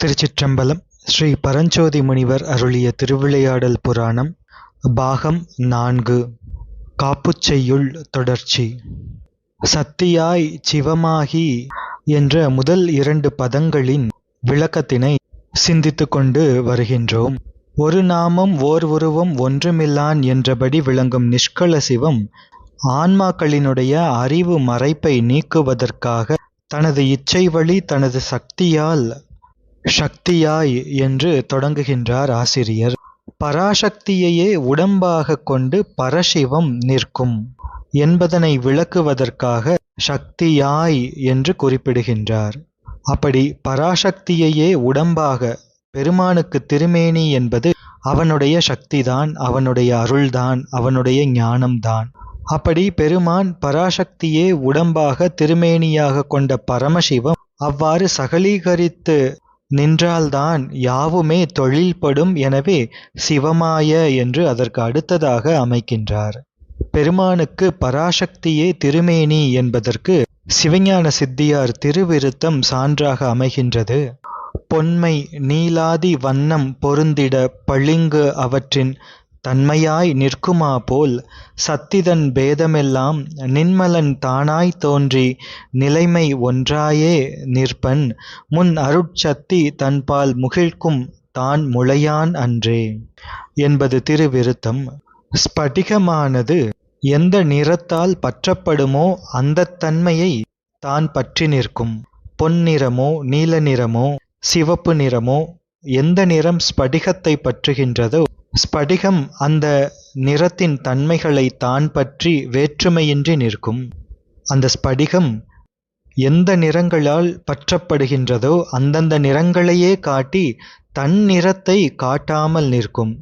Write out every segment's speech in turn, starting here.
திருச்சிற்றம்பலம் ஸ்ரீ பரஞ்சோதி முனிவர் அருளிய திருவிளையாடல் புராணம் பாகம் நான்கு காப்புச்செய்யுள் தொடர்ச்சி. சத்தியாய் சிவமாகி என்ற முதல் இரண்டு பதங்களின் விளக்கத்தினை சிந்தித்து கொண்டு வருகின்றோம். ஒரு நாமம் ஓர் உருவம் ஒன்றுமில்லான் என்றபடி விளங்கும் நிஷ்கல சிவம் ஆன்மாக்களினுடைய அறிவு மறைப்பை நீக்குவதற்காக தனது இச்சை வழி தனது சக்தியால் சக்தியாய் என்று தொடங்குகின்றார் ஆசிரியர். பராசக்தியையே உடம்பாக கொண்டு பரசிவம் நிற்கும் என்பதனை விளக்குவதற்காக சக்தியாய் என்று குறிப்பிடுகின்றார். அப்படி பராசக்தியையே உடம்பாக பெருமானுக்கு திருமேனி என்பது அவனுடைய சக்திதான் அவனுடைய அருள்தான் அவனுடைய ஞானம்தான். அப்படி பெருமான் பராசக்தியே உடம்பாக திருமேனியாக கொண்ட பரமசிவம் அவ்வாறு சகலீகரித்து நின்றால்தான் யாவுமே தொழில்படும் எனவே சிவமாய என்று அதற்கு அடுத்ததாக அமைக்கின்றார். பெருமானுக்கு பராசக்தியே திருமேனி என்பதற்கு சிவஞான சித்தியார் திருவிருத்தம் சான்றாக அமைகின்றது. பொன்மை நீலாதி வண்ணம் பொருந்திட பளிங்கு அவற்றின் தன்மையாய் நிற்குமா போல் சத்திதன் பேதமெல்லாம் நின்மலன் தானாய் தோன்றி நிலைமை ஒன்றாயே நிற்பன். முன் அருட்சத்தி தன்பால் முகிழ்க்கும் தான் முளையான் அன்றே. என்பது திருவிருத்தம். ஸ்படிகமானது எந்த நிறத்தால் பற்றப்படுமோ அந்த தன்மையை தான் பற்றி நிற்கும். பொன்னிறமோ நீல நிறமோ சிவப்பு நிறமோ எந்த நிறம் ஸ்படிகத்தை பற்றுகின்றதோ ஸ்படிகம் அந்த நிறத்தின் தன்மைகளை தான் பற்றி வேற்றுமையின்றி நிற்கும். அந்த ஸ்படிகம் எந்த நிறங்களால் பற்றப்படுகின்றதோ அந்தந்த நிறங்களையே காட்டி தன் நிறத்தை காட்டாமல் நிற்கும்.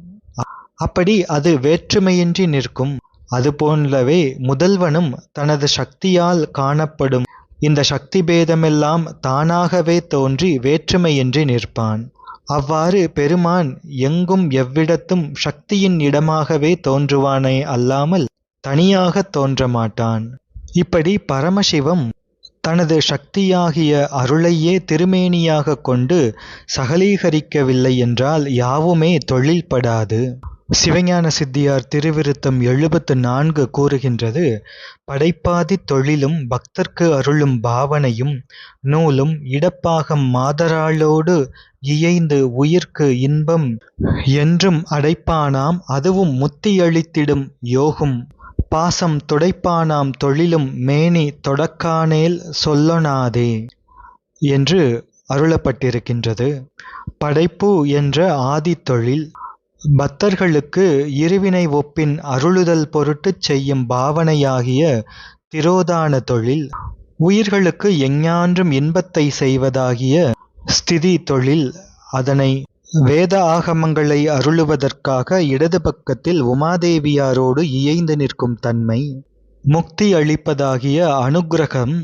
அப்படி அது வேற்றுமையின்றி நிற்கும். அதுபோலவே முதல்வனும் தனது சக்தியால் காணப்படும். இந்த சக்தி பேதமெல்லாம் தானாகவே தோன்றி வேற்றுமையின்றி நிற்பான். அவ்வாறு பெருமான் எங்கும் எவ்விடத்தும் சக்தியின் இடமாகவே தோன்றுவானே அல்லாமல் தனியாக தோன்றமாட்டான். இப்படி பரமசிவம் தனது சக்தியாகிய அருளையே திருமேனியாக கொண்டு சகலீகரிக்கவில்லை என்றால் யாவுமே தொழில்படாது. சிவஞான சித்தியார் திருவிருத்தம் எழுபத்து நான்கு கூறுகின்றது படைப்பாதி தொழிலும் பக்தர்க்கு அருளும் பாவனையும் நூலும் இடப்பாகம் மாதராளோடு இயைந்து உயிர்க்கு இன்பம் என்றும் அடைப்பானாம் அதுவும் முத்தியளித்திடும் யோகும். பாசம் துடைப்பானாம் தொழிலும் மேனி தொடக்கானேல் சொல்லொணாதே என்று அருளப்பட்டிருக்கின்றது. படைப்பு என்ற ஆதித்தொழில் பக்தர்களுக்கு இருவினை ஒப்பின் அருளுதல் பொருட்டுச் செய்யும் பாவனையாகிய திரோதான தொழில் உயிர்களுக்கு எஞ்ஞான்றும் இன்பத்தை செய்வதாகிய ஸ்திதி தொழில் அதனை வேத ஆகமங்களை அருளுவதற்காக இடது பக்கத்தில் உமாதேவியாரோடு இயைந்து நிற்கும் தன்மை முக்தி அளிப்பதாகிய அனுக்கிரகம்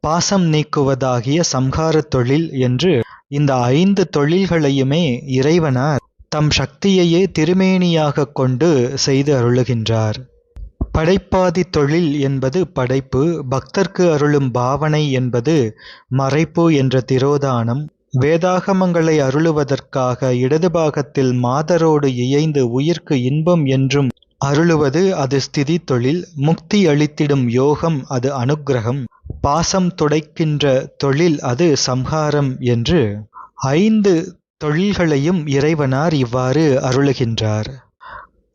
பாசம் நீக்குவதாகிய சம்ஹாரத் தொழில் என்று இந்த ஐந்து தொழில்களையுமே இறைவனார் தம் சக்தியையே திருமேனியாக கொண்டு செய்து அருளுகின்றார். படைப்பாதி தொழில் என்பது படைப்பு பக்தர்க்கு அருளும் பாவனை என்பது மறைப்பு என்ற திரோதானம். வேதாகமங்களை அருளுவதற்காக இடது பாகத்தில் மாதரோடு இயைந்து உயிர்க்கு இன்பம் என்றும் அருளுவது அது ஸ்திதி தொழில் முக்தி அளித்திடும் யோகம் அது அனுக்கிரகம். பாசம் துடைக்கின்ற தொழில் அது சம்ஹாரம் என்று ஐந்து தொழில்களையும் இறைவனார் இவ்வாறு அருளுகின்றார்.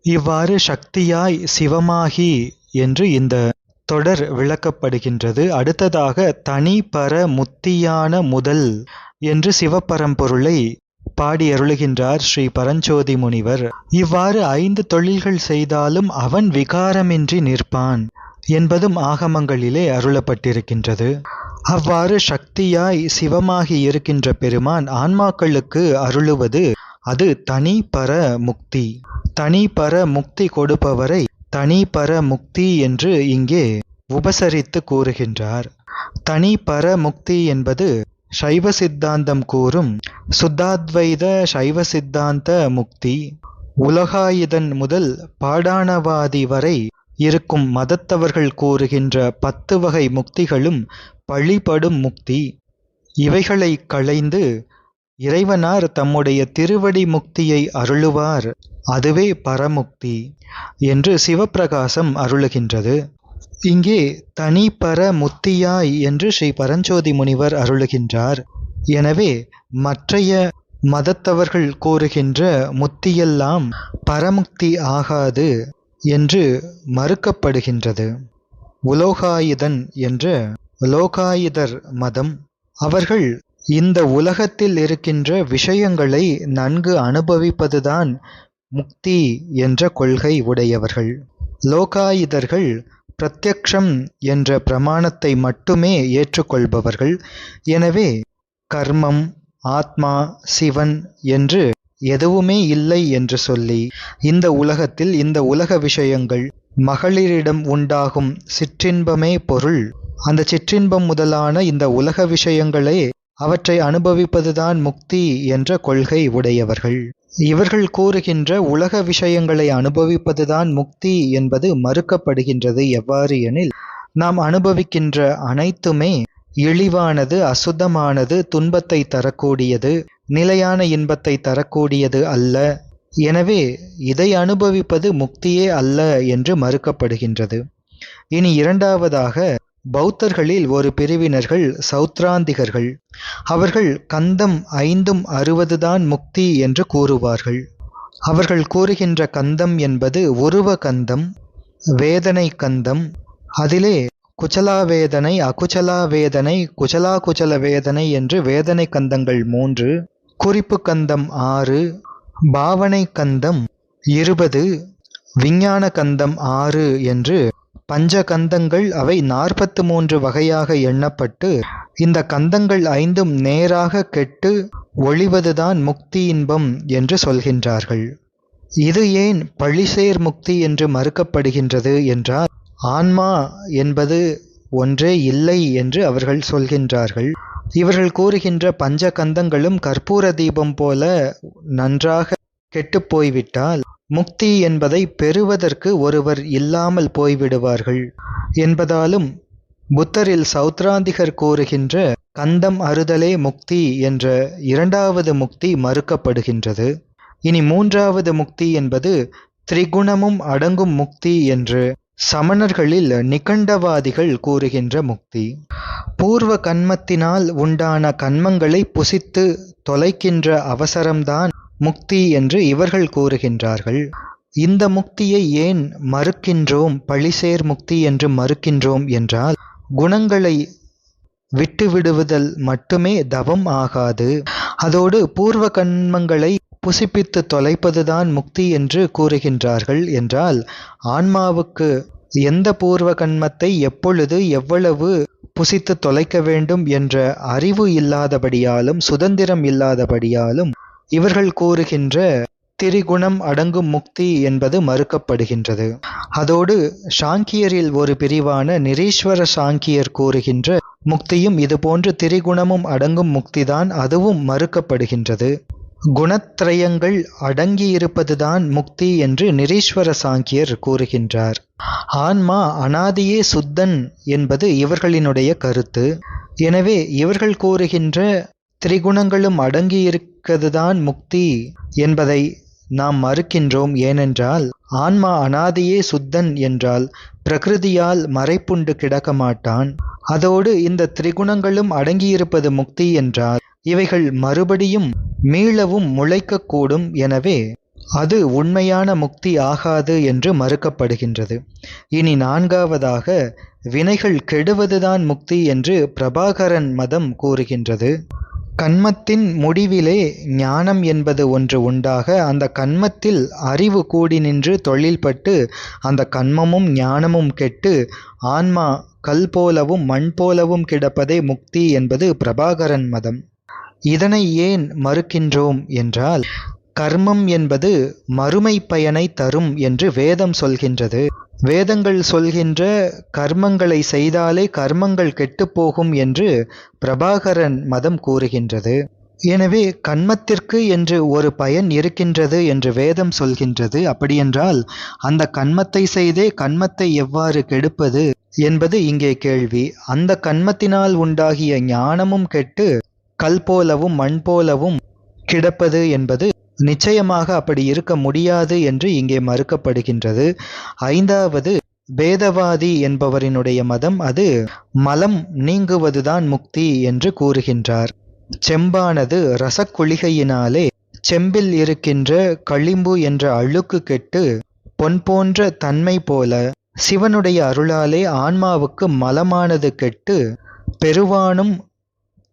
இவ்வாறு சக்தியாய் சிவமாகி என்று இந்த தொடர் விளக்கப்படுகின்றது. அடுத்ததாக தனி பர முத்தியான முதல் என்று சிவபரம்பொருளை பாடி அருளுகின்றார் ஸ்ரீ பரஞ்சோதி முனிவர். இவ்வாறு ஐந்து தொழில்கள் செய்தாலும் அவன் விகாரமின்றி நிற்பான் என்பதும் ஆகமங்களிலே அருளப்பட்டிருக்கின்றது. அவ்வாறு சக்தியாய் சிவமாகி இருக்கின்ற பெருமான் ஆன்மாக்களுக்கு அருளுவது அது தனி பர முக்தி. தனி பர முக்தி கொடுப்பவரை தனி பர முக்தி என்று இங்கே உபசரித்து கூறுகின்றார். தனி பர முக்தி என்பது சைவ சித்தாந்தம் கூறும் சுத்தாத்வைத சைவ சித்தாந்த முக்தி. உலகாயுதன் முதல் பாடானவாதி வரை இருக்கும் மதத்தவர்கள் கூறுகின்ற பத்து வகை முக்திகளும் பழிபடும் முக்தி. இவைகளை களைந்து இறைவனார் தம்முடைய திருவடி முக்தியை அருளுவார். அதுவே பரமுக்தி என்று சிவப்பிரகாசம் அருளுகின்றது. இங்கே தனி பர முத்தியாய் என்று ஸ்ரீ பரஞ்சோதி முனிவர் அருளுகின்றார். எனவே மற்றைய மதத்தவர்கள் கூறுகின்ற முத்தியெல்லாம் பரமுக்தி ஆகாது. என்று மறுக்கப்படுகின்றது. உலோகாயுதன் என்ற லோகாயுதர் மதம். அவர்கள் இந்த உலகத்தில் இருக்கின்ற விஷயங்களை நன்கு அனுபவிப்பதுதான் முக்தி என்ற கொள்கை உடையவர்கள். லோகாயுதர்கள் பிரத்யக்ஷம் என்ற பிரமாணத்தை மட்டுமே ஏற்றுக்கொள்பவர்கள். எனவே கர்மம் ஆத்மா சிவன் என்று எதுவுமே இல்லை என்று சொல்லி இந்த உலகத்தில் இந்த உலக விஷயங்கள் மகளிரிடம் உண்டாகும் சிற்றின்பமே பொருள். அந்த சிற்றின்பம் முதலான இந்த உலக விஷயங்களே அவற்றை அனுபவிப்பதுதான் முக்தி என்ற கொள்கை உடையவர்கள். இவர்கள் கூறுகின்ற உலக விஷயங்களை அனுபவிப்பதுதான் முக்தி என்பது மறுக்கப்படுகின்றது எவ்வாறு எனில் நாம் அனுபவிக்கின்ற அனைத்துமே இழிவானது அசுத்தமானது துன்பத்தை தரக்கூடியது. நிலையான இன்பத்தை தரக்கூடியது அல்ல. எனவே இதை அனுபவிப்பது முக்தியே அல்ல என்று மறுக்கப்படுகின்றது. இனி இரண்டாவதாக பௌத்தர்களில் ஒரு பிரிவினர்கள் சௌத்ராந்திகர்கள். அவர்கள் கந்தம் ஐந்தும் அறுபதுதான் முக்தி என்று கூறுவார்கள். அவர்கள் கூறுகின்ற கந்தம் என்பது உருவ கந்தம் வேதனை கந்தம். அதிலே குச்சலா வேதனை அகுச்சலா வேதனை குச்சலா குச்சல வேதனை என்று வேதனை கந்தங்கள் மூன்று. குறிப்பு கந்தம் ஆறு பாவனை கந்தம் இருபது விஞ்ஞான கந்தம் ஆறு என்று பஞ்ச கந்தங்கள் அவை நாற்பத்து மூன்று வகையாக எண்ணப்பட்டு இந்த கந்தங்கள் ஐந்தும் நேராக கெட்டு ஒழிவதுதான் முக்தி இன்பம் என்று சொல்கின்றார்கள். இது ஏன் பழிசேர் முக்தி என்று மறுக்கப்படுகின்றது என்றால் ஆன்மா என்பது ஒன்றே இல்லை என்று அவர்கள் சொல்கின்றார்கள். இவர்கள் கூறுகின்ற பஞ்ச கந்தங்களும் கற்பூர தீபம் போல நன்றாக கெட்டுப் போய்விட்டால் முக்தி என்பதை பெறுவதற்கு ஒருவர் இல்லாமல் போய்விடுவார்கள். என்பதாலும் புத்தரில் சௌத்ராந்திகர் கூறுகின்ற கந்தம் அறுதலே முக்தி என்ற இரண்டாவது முக்தி மறுக்கப்படுகின்றது. இனி மூன்றாவது முக்தி என்பது திரிகுணமும் அடங்கும் முக்தி என்று சமணர்களில் நிகண்டவாதிகள் கூறுகின்ற முக்தி. பூர்வ கண்மத்தினால் உண்டான கண்மங்களை புசித்து தொலைக்கின்ற அவசரம்தான் முக்தி என்று இவர்கள் கூறுகின்றார்கள். இந்த முக்தியை ஏன் மறுக்கின்றோம்? பழிசேர் முக்தி என்று மறுக்கின்றோம் என்றால் குணங்களை விட்டுவிடுவதல் மட்டுமே தவம் ஆகாது. அதோடு பூர்வ கண்மங்களை புசிப்பித்து தொலைப்பதுதான் முக்தி என்று கூறுகின்றார்கள் என்றால் ஆன்மாவுக்கு எந்த பூர்வ கண்மத்தை எப்பொழுது எவ்வளவு புசித்து தொலைக்க வேண்டும் என்ற அறிவு இல்லாதபடியாலும் சுதந்திரம் இல்லாதபடியாலும் இவர்கள் கூறுகின்ற திரிகுணம் அடங்கும் முக்தி என்பது மறுக்கப்படுகின்றது. அதோடு சாங்கியரில் ஒரு பிரிவான நிரீஸ்வர சாங்கியர் கூறுகின்ற முக்தியும் இதுபோன்று திரிகுணமும் அடங்கும் முக்திதான் அதுவும் மறுக்கப்படுகின்றது. குணத்ரயங்கள் அடங்கியிருப்பதுதான் முக்தி என்று நிரீஸ்வர சாங்கியர் கூறுகின்றார். ஆன்மா அனாதியே சுத்தன் என்பது இவர்களினுடைய கருத்து. எனவே இவர்கள் கூறுகின்ற திரிகுணங்களும் அடங்கியிருக்கிறதுதான் முக்தி என்பதை நாம் மறுக்கின்றோம். ஏனென்றால் ஆன்மா அனாதியே சுத்தன் என்றால் பிரகிருதியால் மறைப்புண்டு கிடக்க மாட்டான் அதோடு இந்த திரிகுணங்களும் அடங்கியிருப்பது முக்தி என்றால் இவைகள் மறுபடியும் மீளவும் முளைக்கக்கூடும் எனவே அது உண்மையான முக்தி ஆகாது என்று மறுக்கப்படுகின்றது. இனி நான்காவதாக வினைகள் கெடுவதுதான் முக்தி என்று பிரபாகரன் மதம் கூறுகின்றது. கண்மத்தின் முடிவிலே ஞானம் என்பது ஒன்று உண்டாக அந்த கண்மத்தில் அறிவு கூடி நின்று தொழில்பட்டு அந்த கண்மமும் ஞானமும் கெட்டு ஆன்மா கல் போலவும் மண் போலவும் கிடப்பதே முக்தி என்பது பிரபாகரன் மதம். இதனை ஏன் மறுக்கின்றோம் என்றால் கர்மம் என்பது மறுமை பயனை தரும் என்று வேதம் சொல்கின்றது. வேதங்கள் சொல்கின்ற கர்மங்களை செய்தாலே கர்மங்கள் கெட்டுப்போகும் என்று பிரபாகரன் மதம் கூறுகின்றது. எனவே கண்மத்திற்கு என்று ஒரு பயன் இருக்கின்றது என்று வேதம் சொல்கின்றது. அப்படியென்றால் அந்த கண்மத்தை செய்தே கண்மத்தை எவ்வாறு கெடுப்பது என்பது இங்கே கேள்வி. அந்த கண்மத்தினால் உண்டாகிய ஞானமும் கெட்டு கல் போலவும் மண் போலவும் கிடப்பது என்பது நிச்சயமாக அப்படி இருக்க முடியாது என்று இங்கே மறுக்கப்படுகின்றது. ஐந்தாவது பேதவாதி என்பவரினுடைய மதம் அது மலம் நீங்குவதுதான் முக்தி என்று கூறுகின்றார். செம்பானது ரசக்குளிகையினாலே செம்பில் இருக்கின்ற களிம்பு என்ற அழுக்கு கெட்டு பொன் போன்ற தன்மை போல சிவனுடைய அருளாலே ஆன்மாவுக்கு மலமானது கெட்டு பெருவானும்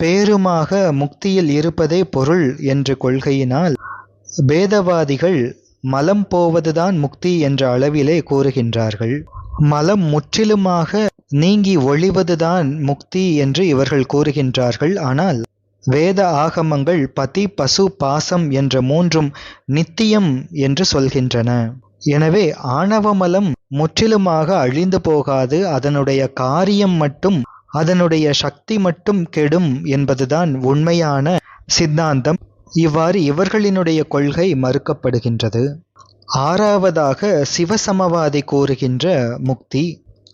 பேருமாக முக்தியில் இருப்பதே பொருள் என்ற கொள்கையினால் பேதவாதிகள் மலம் போவதுதான் முக்தி என்ற அளவிலே கூறுகின்றார்கள். மலம் முற்றிலுமாக நீங்கி ஒழிவதுதான் முக்தி என்று இவர்கள் கூறுகின்றார்கள். ஆனால் வேத ஆகமங்கள் பதி பசு பாசம் என்ற மூன்றும் நித்தியம் என்று சொல்கின்றன. எனவே ஆணவமலம் முற்றிலுமாக அழிந்து போகாது. அதனுடைய காரியம் மட்டும் அதனுடைய சக்தி மட்டும் கெடும் என்பதுதான் உண்மையான சித்தாந்தம். இவ்வாறு இவர்களினுடைய கொள்கை மறுக்கப்படுகின்றது. ஆறாவதாக சிவசமவாதி கூறுகின்ற முக்தி.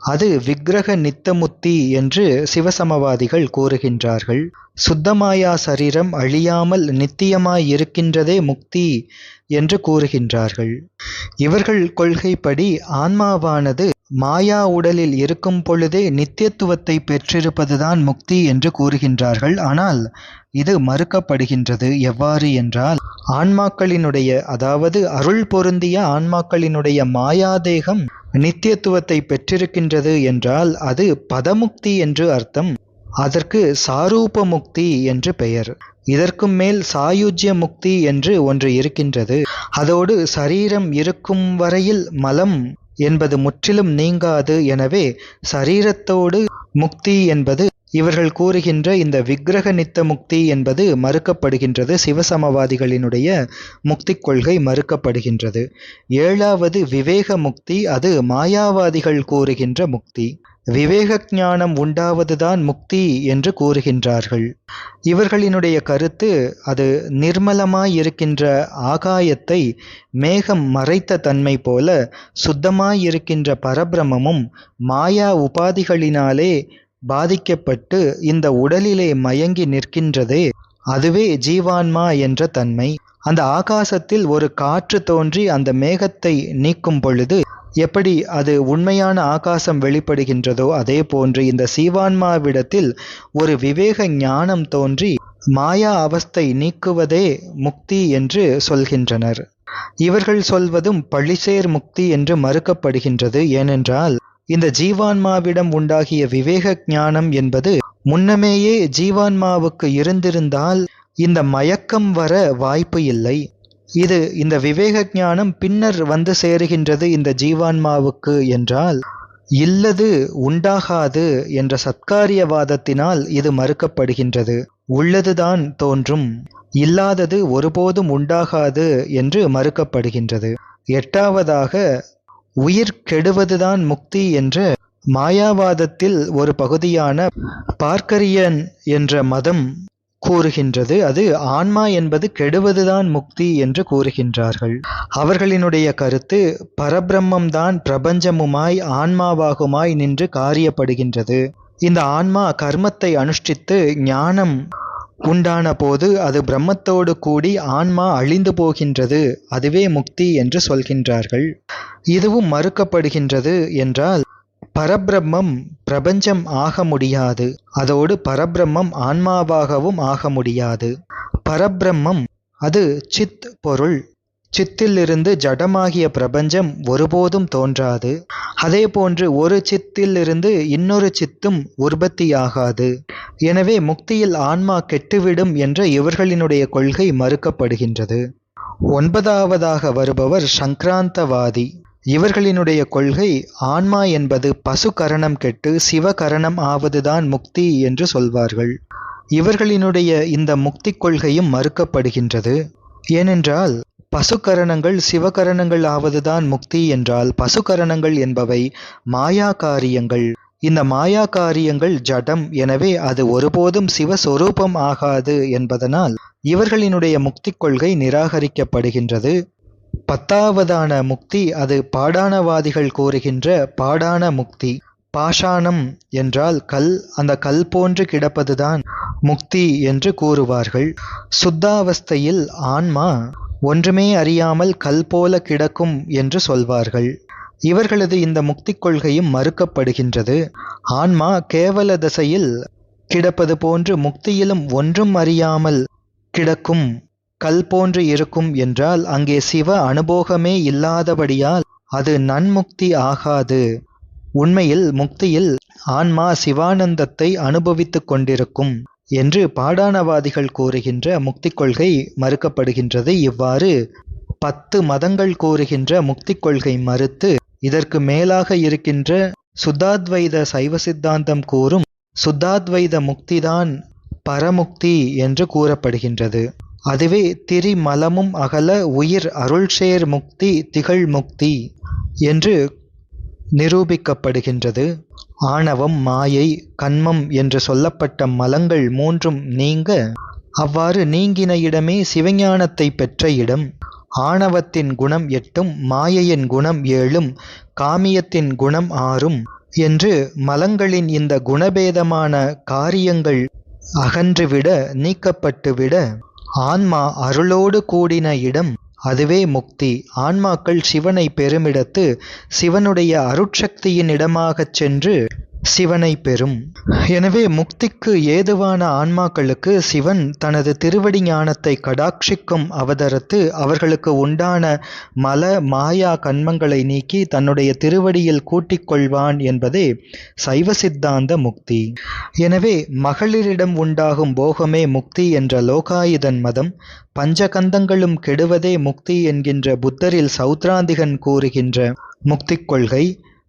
அது விக்கிரக நித்தமுத்தி என்று சிவசமவாதிகள் கூறுகின்றார்கள். சுத்தமாயா சரீரம் அழியாமல் நித்தியமாய் இருக்கின்றதே முக்தி என்று கூறுகின்றார்கள். இவர்கள் கொள்கைப்படி ஆன்மாவானது மாயா உடலில் இருக்கும் பொழுதே நித்தியத்துவத்தை பெற்றிருப்பதுதான் முக்தி என்று கூறுகின்றார்கள். ஆனால் இது மறுக்கப்படுகின்றது எவ்வாறு என்றால் ஆன்மாக்களினுடைய அதாவது அருள் பொருந்திய ஆன்மாக்களினுடைய மாயாதேகம் நித்தியத்துவத்தை பெற்றிருக்கின்றது என்றால் அது பதமுக்தி என்று அர்த்தம். அதற்கு சாரூப முக்தி என்று பெயர். இதற்கும் மேல் சாயுஜ்ய முக்தி என்று ஒன்று இருக்கின்றது. அதோடு சரீரம் இருக்கும் வரையில் மலம் என்பது முற்றிலும் நீங்காது எனவே சரீரத்தோடு முக்தி என்பது இவர்கள் கூறுகின்ற இந்த விக்கிரக நித்த முக்தி என்பது மறுக்கப்படுகின்றது சிவசமவாதிகளினுடைய முக்தி கொள்கை மறுக்கப்படுகின்றது. ஏழாவது விவேக முக்தி அது மாயாவாதிகள் கூறுகின்ற முக்தி. விவேக ஞானம் உண்டாவதுதான் முக்தி என்று கூறுகின்றார்கள். இவர்களினுடைய கருத்து அது நிர்மலமாய் இருக்கின்ற ஆகாயத்தை மேகம் மறைத்த தன்மை போல சுத்தமாய் இருக்கின்ற பரபிரமமும் மாயா உபாதிகளினாலே பாதிக்கப்பட்டு இந்த உடலிலே மயங்கி நிற்கின்றதே அதுவே ஜீவான்மா என்ற தன்மை. அந்த ஆகாசத்தில் ஒரு காற்று தோன்றி அந்த மேகத்தை நீக்கும் பொழுது எப்படி அது உண்மையான ஆகாசம் வெளிப்படுகின்றதோ அதே போன்று இந்த சீவான்மாவிடத்தில் ஒரு விவேக ஞானம் தோன்றி மாயா அவஸ்தை நீக்குவதே முக்தி என்று சொல்கின்றனர். இவர்கள் சொல்வதும் பழிசேர் முக்தி என்று மறுக்கப்படுகின்றது. ஏனென்றால் இந்த ஜீவான்மாவிடம் உண்டாகிய விவேக ஞானம் என்பது முன்னமேயே ஜீவான்மாவுக்கு இருந்திருந்தால் இந்த மயக்கம் வர வாய்ப்பு இல்லை. இது இந்த விவேக ஞானம் பின்னர் வந்து சேருகின்றது இந்த ஜீவான்மாவுக்கு என்றால் இல்லது உண்டாகாது என்ற சத்காரியவாதத்தினால் இது மறுக்கப்படுகின்றது. உள்ளதுதான் தோன்றும். இல்லாதது ஒருபோதும் உண்டாகாது என்று மறுக்கப்படுகின்றது. எட்டாவதாக உயிர் கெடுவதுதான் முக்தி என்ற மாயாவாதத்தில் ஒரு பகுதியான பார்க்கரியன் என்ற மதம் கூறுகின்றது. அது ஆன்மா என்பது கெடுவதுதான் முக்தி என்று கூறுகின்றார்கள். அவர்களினுடைய கருத்து பரபிரம்மம்தான் பிரபஞ்சமுமாய் ஆன்மாவாகுமாய் நின்று காரியப்படுகின்றது. இந்த ஆன்மா கர்மத்தை அனுஷ்டித்து ஞானம் உண்டான போது அது பிரம்மத்தோடு கூடி ஆன்மா அழிந்து போகின்றது. அதுவே முக்தி என்று சொல்கின்றார்கள். இதுவும் மறுக்கப்படுகின்றது என்றால் பரபிரம்மம் பிரபஞ்சம் ஆக முடியாது. அதோடு பரபிரம்மம் ஆன்மாவாகவும் ஆக முடியாது. பரபிரம்மம் அது சித் பொருள். சித்திலிருந்து ஜடமாகிய பிரபஞ்சம் ஒருபோதும் தோன்றாது. அதே போன்று ஒரு சித்திலிருந்து இன்னொரு சித்தும் உற்பத்தியாகாது. எனவே முக்தியில் ஆன்மா கெட்டுவிடும் என்ற இவர்களினுடைய கொள்கை மறுக்கப்படுகின்றது. ஒன்பதாவதாக வருபவர் சங்கராந்தவாதி. இவர்களினுடைய கொள்கை ஆன்மா என்பது பசு கரணம் கெட்டு சிவகரணம் ஆவதுதான் முக்தி என்று சொல்வார்கள். இவர்களினுடைய இந்த முக்தி கொள்கையும் மறுக்கப்படுகின்றது. ஏனென்றால் பசுக்கரணங்கள் சிவகரணங்கள் ஆவதுதான் முக்தி என்றால் பசுகரணங்கள் என்பவை மாயா காரியங்கள் இந்த மாயா காரியங்கள் ஜடம் எனவே அது ஒருபோதும் சிவஸ்வரூபம் ஆகாது என்பதனால் இவர்களினுடைய முக்தி கொள்கை நிராகரிக்கப்படுகின்றது. பத்தாவதான முக்தி அது பாடானவாதிகள் கூறுகின்ற பாடான முக்தி. பாஷாணம் என்றால் கல் அந்த கல் போன்று கிடப்பதுதான் முக்தி என்று கூறுவார்கள். சுத்தாவஸ்தையில் ஆன்மா ஒன்றுமே அறியாமல் கல் போல கிடக்கும் என்று சொல்வார்கள். இவர்களது இந்த முக்தி கொள்கையும் மறுக்கப்படுகின்றது. ஆன்மா கேவல தசையில் கிடப்பது போன்று முக்தியிலும் ஒன்றும் அறியாமல் கிடக்கும் கல் போன்று இருக்கும் என்றால் அங்கே சிவ அனுபோகமே இல்லாதபடியால் அது நன்முக்தி ஆகாது. உண்மையில் முக்தியில் ஆன்மா சிவானந்தத்தை அனுபவித்துக் கொண்டிருக்கும் என்று பாடானவாதிகள் கூறுகின்ற முக்தி கொள்கை மறுக்கப்படுகின்றது. இவ்வாறு பத்து மதங்கள் கூறுகின்ற முக்தி கொள்கை மறுத்து இதற்கு மேலாக இருக்கின்ற சுத்தாத்வைத சைவ சித்தாந்தம் கூறும் சுத்தாத்வைத முக்திதான் பரமுக்தி என்று கூறப்படுகின்றது. அதுவே திரிமலமும் அகல உயிர் அருள்சேர் முக்தி திகழ் முக்தி என்று நிரூபிக்கப்படுகின்றது. ஆணவம் மாயை கண்மம் என்று சொல்லப்பட்ட மலங்கள் மூன்றும் நீங்க. அவ்வாறு நீங்கின இடமே சிவஞானத்தை பெற்ற இடம். ஆணவத்தின் குணம் எட்டும் மாயையின் குணம் ஏழும் காமியத்தின் குணம் ஆறும் என்று மலங்களின் இந்த குணபேதமான காரியங்கள் அகன்றுவிட நீக்கப்பட்டுவிட ஆன்மா அருளோடு கூடின இடம் அதுவே முக்தி. ஆன்மாக்கள் சிவனை பெருமிடத்து சிவனுடைய அருட்சக்தியின் இடமாகச் சென்று சிவனை பெறும். எனவே முக்திக்கு ஏதுவான ஆன்மாக்களுக்கு சிவன் தனது திருவடி ஞானத்தை கடாட்சிக்கும் அவதரத்து அவர்களுக்கு உண்டான மல மாயா கண்மங்களை நீக்கி தன்னுடைய திருவடியில் கூட்டிக் கொள்வான் என்பதே சைவ சித்தாந்த முக்தி. எனவே மகளிரிடம் உண்டாகும் போகமே முக்தி என்ற லோகாயுதன் மதம் பஞ்சகந்தங்களும் கெடுவதே முக்தி என்கின்ற புத்தரில் சௌத்ராந்திகன் கூறுகின்ற முக்திக் கொள்கை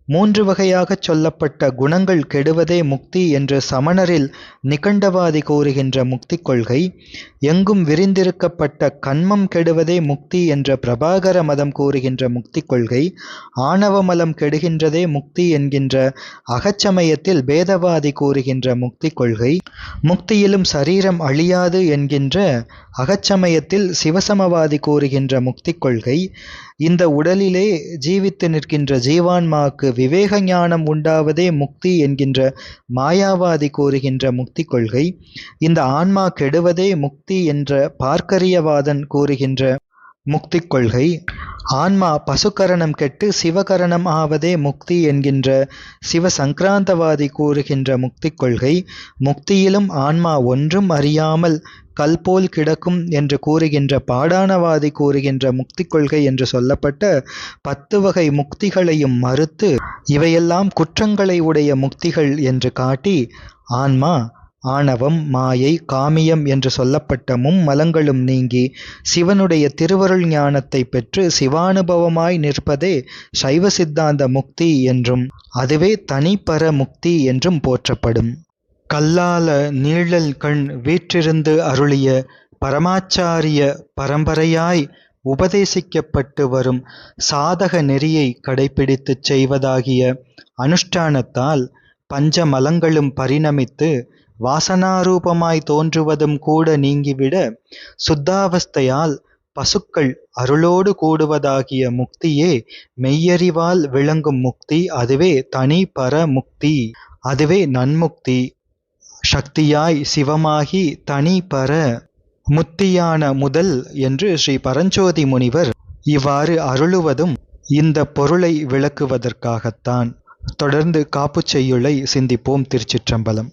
மூன்று வகையாகச் சொல்லப்பட்ட குணங்கள் கெடுவதே முக்தி என்று சமணரில் நிகண்டவாதி கூறுகின்ற முக்தி கொள்கை எங்கும் விரிந்திருக்கப்பட்ட கண்மம் கெடுவதே முக்தி என்ற பிரபாகர மதம் கூறுகின்ற முக்தி கொள்கை ஆணவமலம் கெடுகின்றதே முக்தி என்கின்ற அகச்சமயத்தில் பேதவாதி கூறுகின்ற முக்தி கொள்கை முக்தியிலும் சரீரம் அழியாது என்கின்ற அகச்சமயத்தில் சிவசமவாதி கூறுகின்ற முக்தி கொள்கை இந்த உடலிலே ஜீவித்து நிற்கின்ற ஜீவான்மாக்கு விவேக ஞானம் உண்டாவதே முக்தி என்கின்ற மாயாவாதி கூறுகின்ற முக்தி கொள்கை. இந்த ஆன்மா கெடுவதே முக்தி என்ற பார்க்கரியவாதன் கூறுகின்ற முக்தி கொள்கை. ஆன்மா பசுக்கரணம் கெட்டு சிவகரணம் ஆவதே முக்தி என்கின்ற சிவ சங்கராந்தவாதி கூறுகின்ற முக்தி கொள்கை. முக்தியிலும் ஆன்மா ஒன்றும் அறியாமல் கல்போல் கிடக்கும் என்று கூறுகின்ற பாடானவாதி கூறுகின்ற முக்தி கொள்கை என்று சொல்லப்பட்ட பத்து வகை முக்திகளையும் மறுத்து இவையெல்லாம் குற்றங்களை உடைய முக்திகள் என்று காட்டி ஆன்மா ஆணவம் மாயை காமியம் என்று சொல்லப்பட்ட மும்மலங்களும் நீங்கி சிவனுடைய திருவருள் ஞானத்தை பெற்று சிவானுபவமாய் நிற்பதே சைவ சித்தாந்த முக்தி என்றும் அதுவே தனிப்பர முக்தி என்றும் போற்றப்படும். கல்லால நீழல் கண் வீற்றிருந்து அருளிய பரமாச்சாரிய பரம்பரையாய் உபதேசிக்கப்பட்டு வரும் சாதக நெறியை கடைபிடித்துச் செய்வதாகிய அனுஷ்டானத்தால் பஞ்ச மலங்களும் பரிணமித்து வாசனாரூபமாய் தோன்றுவதும் கூட நீங்கிவிட சுத்தாவஸ்தையால் பசுக்கள் அருளோடு கூடுவதாகிய முக்தியே மெய்யறிவால் விளங்கும் முக்தி அதுவே தனி பர முக்தி அதுவே நன்முக்தி சக்தியாய் சிவமாகி தனி பர முத்தியான முதல் என்று ஸ்ரீ பரஞ்சோதி முனிவர் இவ்வாறு அருளுவதும் இந்த பொருளை விளக்குவதற்காகத்தான். தொடர்ந்து காப்புச் செய்யுளை சிந்திப்போம் திருச்சிற்றம்பலம்.